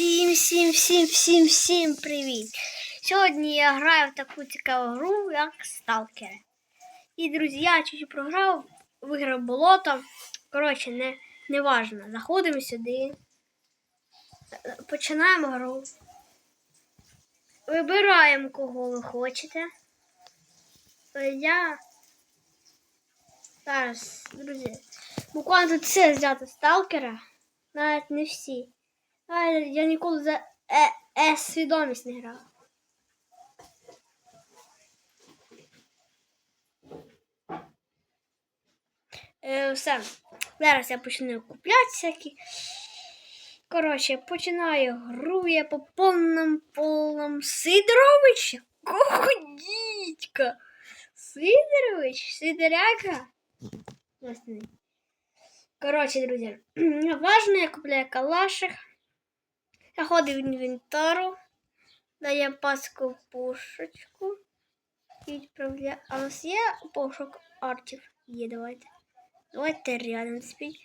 Всім, всім, всім, всім, всім привіт! Сьогодні я граю в таку цікаву гру, як Сталкери. І, друзі, я чуть програв, виграв болото. Коротше, не, не важно. Заходимо сюди. Починаємо гру. Вибираємо, кого ви хочете. Е, Я. Зараз, друзі. Буквально тут все взяти сталкера. Навіть не всі. А, я ніколи за е, е свідомість не грав. Е, все. Зараз я почну купляти всякі. Коротше, починаю гру я по повному повному Сидорович? Кого дідька? Сидорович? Сидоряка? Власне. Коротше, друзі, важно, я купляю калашик. Заходив в інвентару, дає паску пушечку і відправляю. А у нас є пошук артів? Є, давайте. Давайте рядом спіть.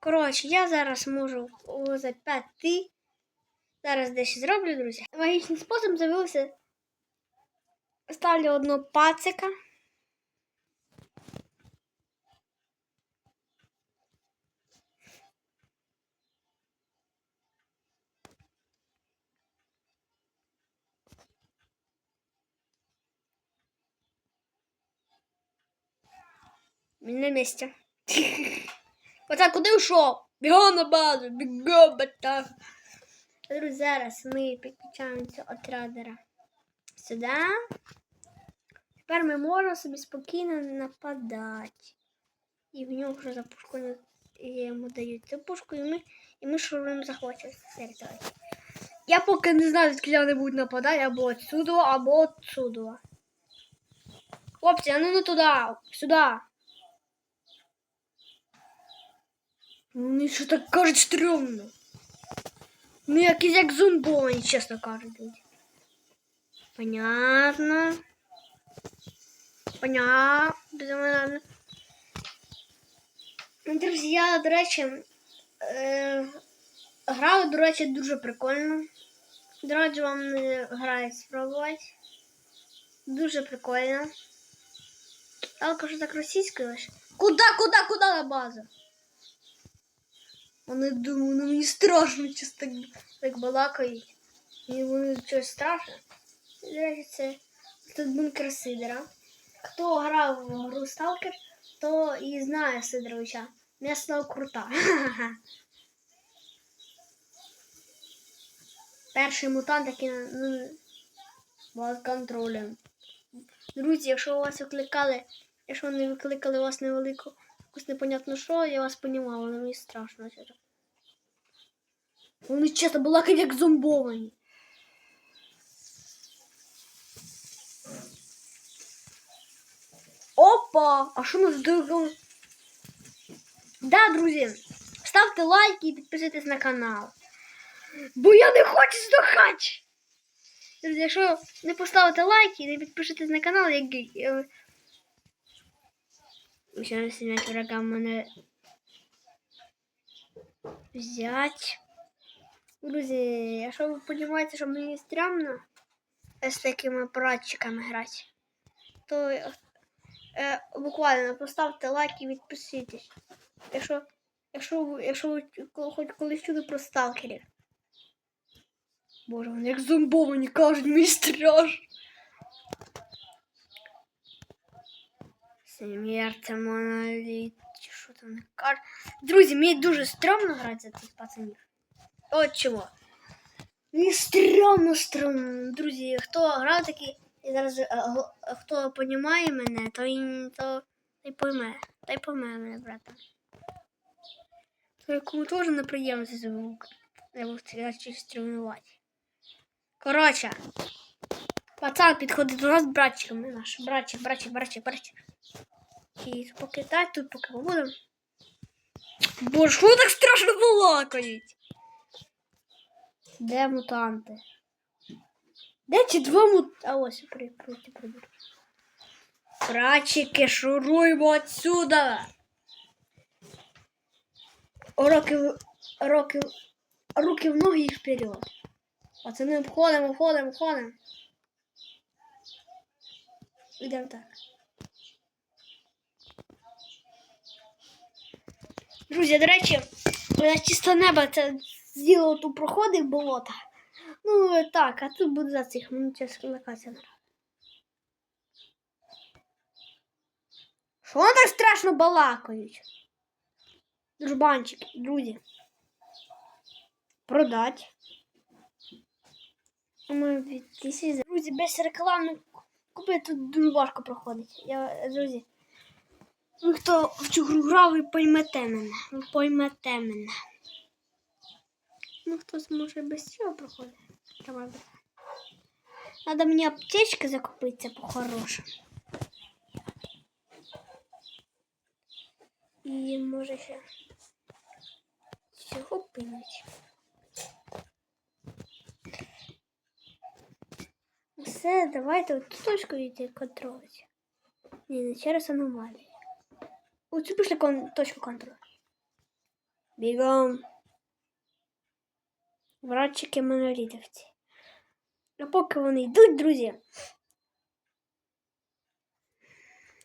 Коротше, я зараз можу зап'яти. Зараз дещо зроблю, друзі. Магічним способом з'явився. Ставлю одного пацика. Він на місці. Оце куди йшов? Бігом на базу, бігом. Друзі, зараз ми підключаємося від трейдера сюди. Тепер ми можемо собі спокійно нападати. І в нього вже за пушку йому дають цю пушку, і ми, і ми шуруємо захочемо територію. Я поки не знаю, звідки вони будуть нападати, або отсюди, або отсюди. Хлопці, а ну не туди, сюди. Вони що так кажуть стрьомно. Ну, якісь як зомбовані, чесно кажуть. люди. Понятно. Понятно. Друзі, я, до речі, е, граю, до речі, дуже прикольно. Раджу вам не грати спробувати. Дуже прикольно. Але що так російською лише. Куда, куда, куда на базу? Вони думаю, ну мені страшно, чисто так, так балакають. І вони щось страшно. Речі, тут бункер Сидора. Хто грав в гру Сталкер, то і знає Сидоровича. М'ясна крута. Перший мутант, який ну, контролем. Друзі, якщо вас викликали, якщо вони викликали вас невелику якусь непонятно що, я вас понімала, але мені страшно. чесно. Вони чесно балакають як зомбовані. Опа! А що нас дорого? Да, друзі, ставте лайки і підписуйтесь на канал. Бо я не хочу здохати! Друзі, якщо не поставите лайки і не підпишетесь на канал, як е, ще не снять врага мене взять. Друзі, якщо ви розумієте, що мені стрімно з такими апаратчиками грати, то е, буквально поставте лайк і підписуйтесь. Якщо, якщо, якщо ви хоч колись чули про сталкерів. Боже, вони як зомбовані кажуть, мені страшно. Смерть, моноліт, що там не кажуть. Друзі, мені дуже стрьомно грати за цих пацанів. От чого. Мені стрьомно, стрьомно. Друзі, хто грав такий, і зараз е, хто понімає мене, то й то, й пойме. Та й пойме мене, брата. Якому теж неприємно цей звук. Я був щось стрімнувати. Коротше. Пацан підходить до нас братчиком. Наш братчик, братчик, братчик, братчик. І поки так, тут поки побудемо. Боже, що так страшно балакають? Де мутанти? Де ці два мут... А ось при, при, Братчики, шуруймо отсюда! Роки, роки, руки в ноги і вперед. Пацани, обходимо, обходимо, обходимо. Йдемо так. Друзі, до речі, на чисто небо це з'їло тут проходив болота. Ну так, а тут буде за цих мені чесно локація не. Що вони так страшно балакають? Дружбанчики, друзі. Продать. Ми 2000. Друзі, без реклами купити тут дуже важко проходить. Я, друзі. Ви хто в цю гру грав, ви поймете мене. Ви поймете мене. Ну, хтось може без цього проходить. Давай. Надо мені аптечки закупитися по-хорошому. І може ще цього пинуть. Все, давайте от цю точку йти контролити. Ні, не через аномалії. Оцю пішли кон... точку контролю. Бігом. Братчики монолітовці. А поки вони йдуть, друзі.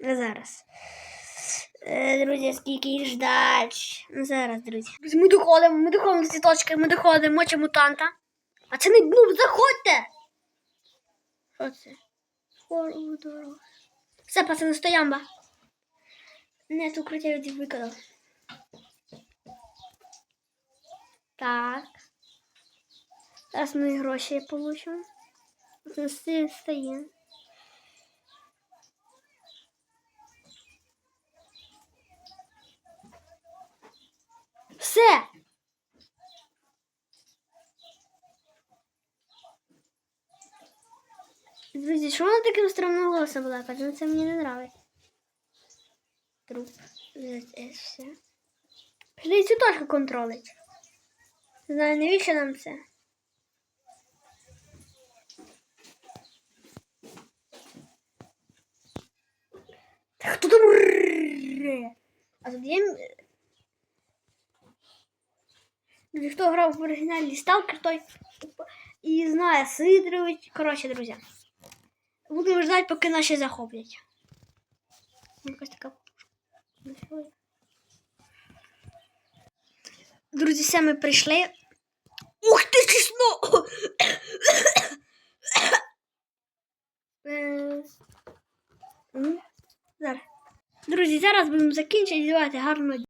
А зараз. Е, Друзі, скільки їх ждать. Ну, Зараз, друзі. Ми доходимо, ми доходимо до цієї точки, ми доходимо, мочі мутанта. А це не ну, заходьте! Що це? Хору дорога. Все, пацани, стоямба. Не, тут укриття від виконав. Так. Зараз ми гроші получимо. Це стає. Все. Друзі, що вона таким странним голосом була? Ну, це мені не нравиться. Труп. Пішли цю точку контролить. Не знаю, навіщо нам це? Та хто там? А тут є... Друзі, хто грав в оригіналі Сталкер, той і знає Сидорович. Коротше, друзі. Будемо ждати, поки наші захоплять. Якась така. Друзі, все ми прийшли. Ух ти чесно! Е, Зараз. Друзі, зараз будемо закінчити. Давайте гарного дня.